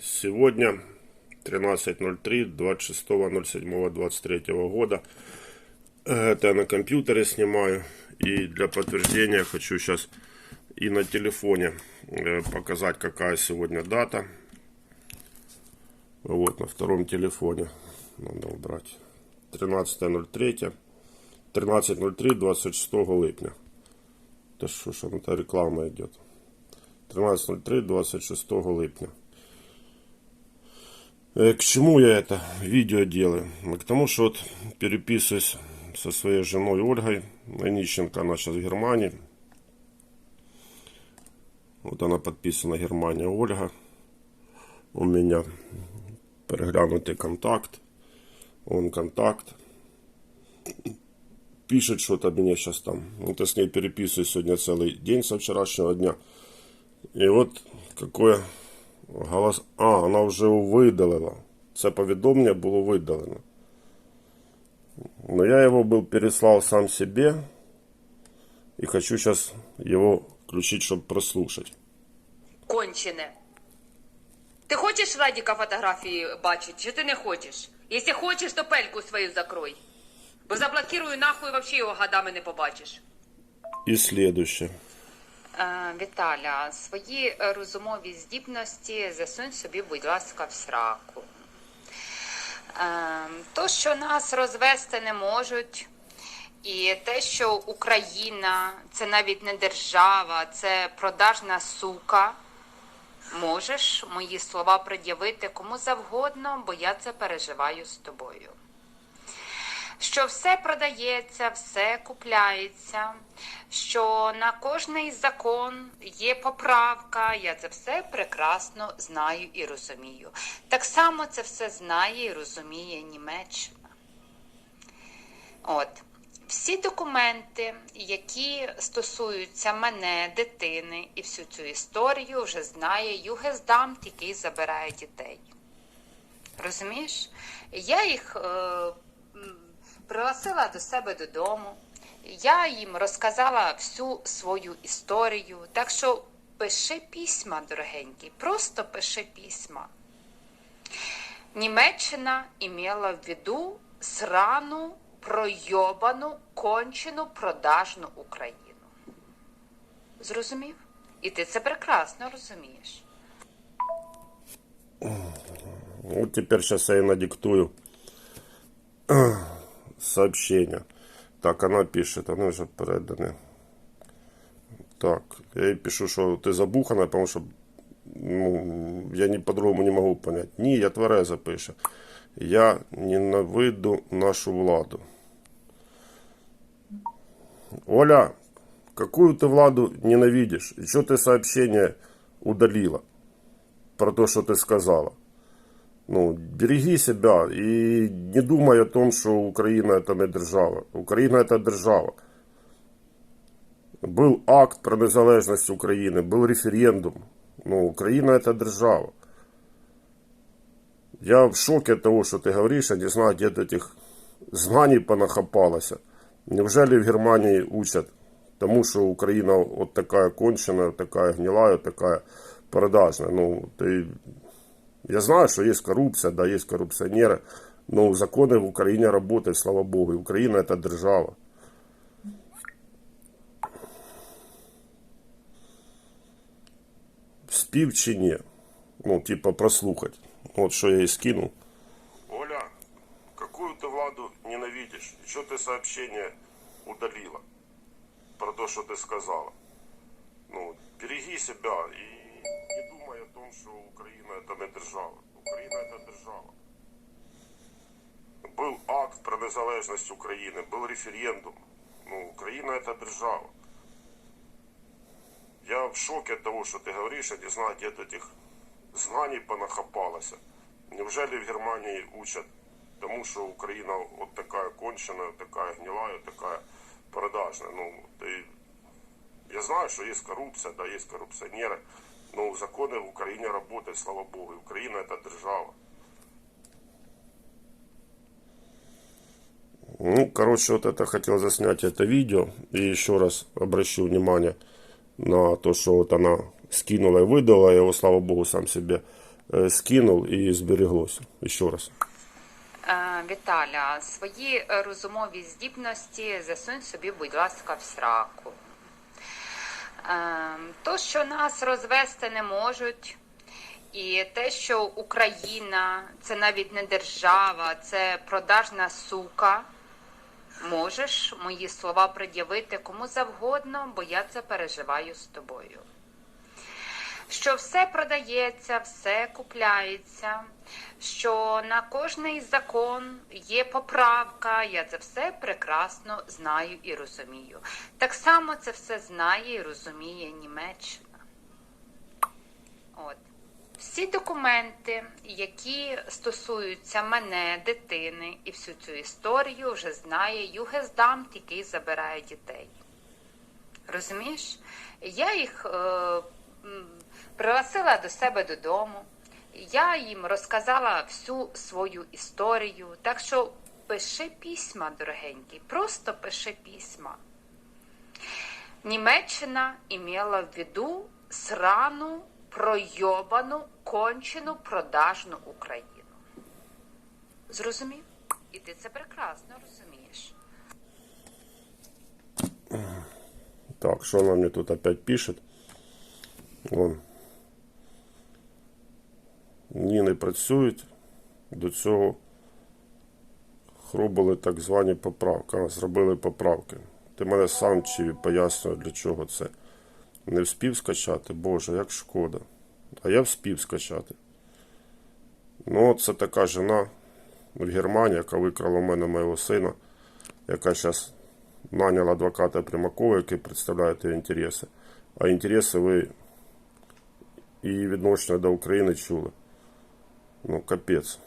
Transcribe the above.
Сегодня 13.03, 26.07.23 года. Э, Это я на компьютере снимаю. И для подтверждения хочу сейчас и на телефоне э, показать, какая сегодня дата. Вот на втором телефоне. Надо убрать. 13.03. 13.03, 26 липня. Та що ж, ну, та реклама йде. 13.03, 26 липня. Э, К чему я это видео делаю? Ну, К тому, что вот переписываюсь со своей женой Ольгой Онищенко, она сейчас в Германии. Вот она подписана Германия Ольга. У меня переглянутый контакт. Он контакт. Пишет что-то мне сейчас там. Вот я с ней переписываюсь сегодня целый день со вчерашнего дня. І от какое голос. А, вона вже видалила. Це повідомлення було видалено. Но я его был переслал сам себе. И хочу сейчас его включить, чтобы прослушать. кончене. Ти хочеш Радіка фотографії бачити, чи ти не хочеш? Якщо хочеш, то пельку свою закрой. Бо заблокирую нахуй вообще його гадами не побачиш. И следующее. Е, Віталя, свої е, розумові здібності засунь собі, будь ласка, в сраку. Е, То, що нас розвести не можуть, і те, що Україна це навіть не держава, це продажна сука. Можеш мої слова пред'явити кому завгодно, бо я це переживаю з тобою. Що все продається, все купляється, що на кожний закон є поправка, я це все прекрасно знаю і розумію. Так само це все знає і розуміє Німеччина. От. Всі документи, які стосуються мене, дитини і всю цю історію, вже знає Югездамт, який забирає дітей. Розумієш? Я їх е, пригласила до себе додому. Я їм розказала всю свою історію. Так що пиши письма, дорогенький, просто пиши письма. Німеччина імела в виду срану, пройобану, кончену, продажну Україну. Зрозумів? І ти це прекрасно розумієш. Вот теперь сейчас я э, сообщение. Так, она пишет, она уже переданы. Так, я ей пишу, что ты забухана, потому что ну, я не по-другому не могу понять. Ні, я тверезо пише. Я ненавиду нашу владу. Оля, какую ты владу ненавидишь? И что ты сообщение удалила про то, что ты сказала? Ну, береги себя и не думай о том, что Украина это не держава. Украина это держава. Был акт про незалежність України, був референдум. Ну, Україна это держава. Я в шоке от того, что ты говоришь, я не знаю, где ты этих знаний понахапалася. Неужели в Германии учат тому, что Украина вот такая конченая, такая гнилая, такая продажная? Ну, ты я знаю, что есть коррупция, да, есть коррупционеры, но законы в Украине работают, слава богу. И Украина это держава. Спів чи? Ну, типа прослухать. Вот что я ей скинул. Оля, какую ты владу ненавидишь? И что ты сообщение удалила? Про то, что ты сказала. Ну, береги себя и не думай о том, что Украина это не держава. Україна это держава. Был акт про незалежність України, був референдум. Ну, Україна это держава. Я в шоке от того, что ты говоришь, я не знаю, где ты этих знаний понахапалася. Неужели в Германии учат тому, что Украина вот такая конченая, такая гнилая, такая продажная? Ну, ты... Я знаю, что есть коррупция, да, есть коррупционеры, но законы в Украине работают, слава богу, и Украина это держава. Ну, короче, вот это хотел заснять это видео. И еще раз обращу внимание на то, что вот она скинула и выдала. Я его, слава богу, сам себе е, скинув і зберіглося. Ще раз. Е, Віталя, свої е, розумові здібності засунь собі, будь ласка, в сраку. Е, То, що нас розвести не можуть, і те, що Україна це навіть не держава, це продажна сука. Можеш мої слова пред'явити кому завгодно, бо я це переживаю з тобою що все продається, все купляється, що на кожний закон є поправка. Я це все прекрасно знаю і розумію. Так само це все знає і розуміє Німеччина. От. Всі документи, які стосуються мене, дитини і всю цю історію, вже знає Югездамт, який забирає дітей. Розумієш? Я їх е, пригласила до себе додому. Я їм розказала всю свою історію. Так що пиши письма, дорогенький, просто пиши письма. Німеччина імела в виду срану, пройобану, кончену продажну Україну. Зрозумів? І ти це прекрасно розумієш. Так, что она мне тут опять пишет? Вон. Ні, не працюють. До цього хробили так звані поправки. Зробили поправки. Ти мене сам чи пояснює, для чого це. Не вспів скачати? Боже, як шкода. А я вспів скачати. Ну, це така жена в Германії, яка викрала у мене моєго сина, яка зараз нанял адвоката Примакова, який представляє її інтереси. А інтереси ви і відношення до України чули. Ну, капець.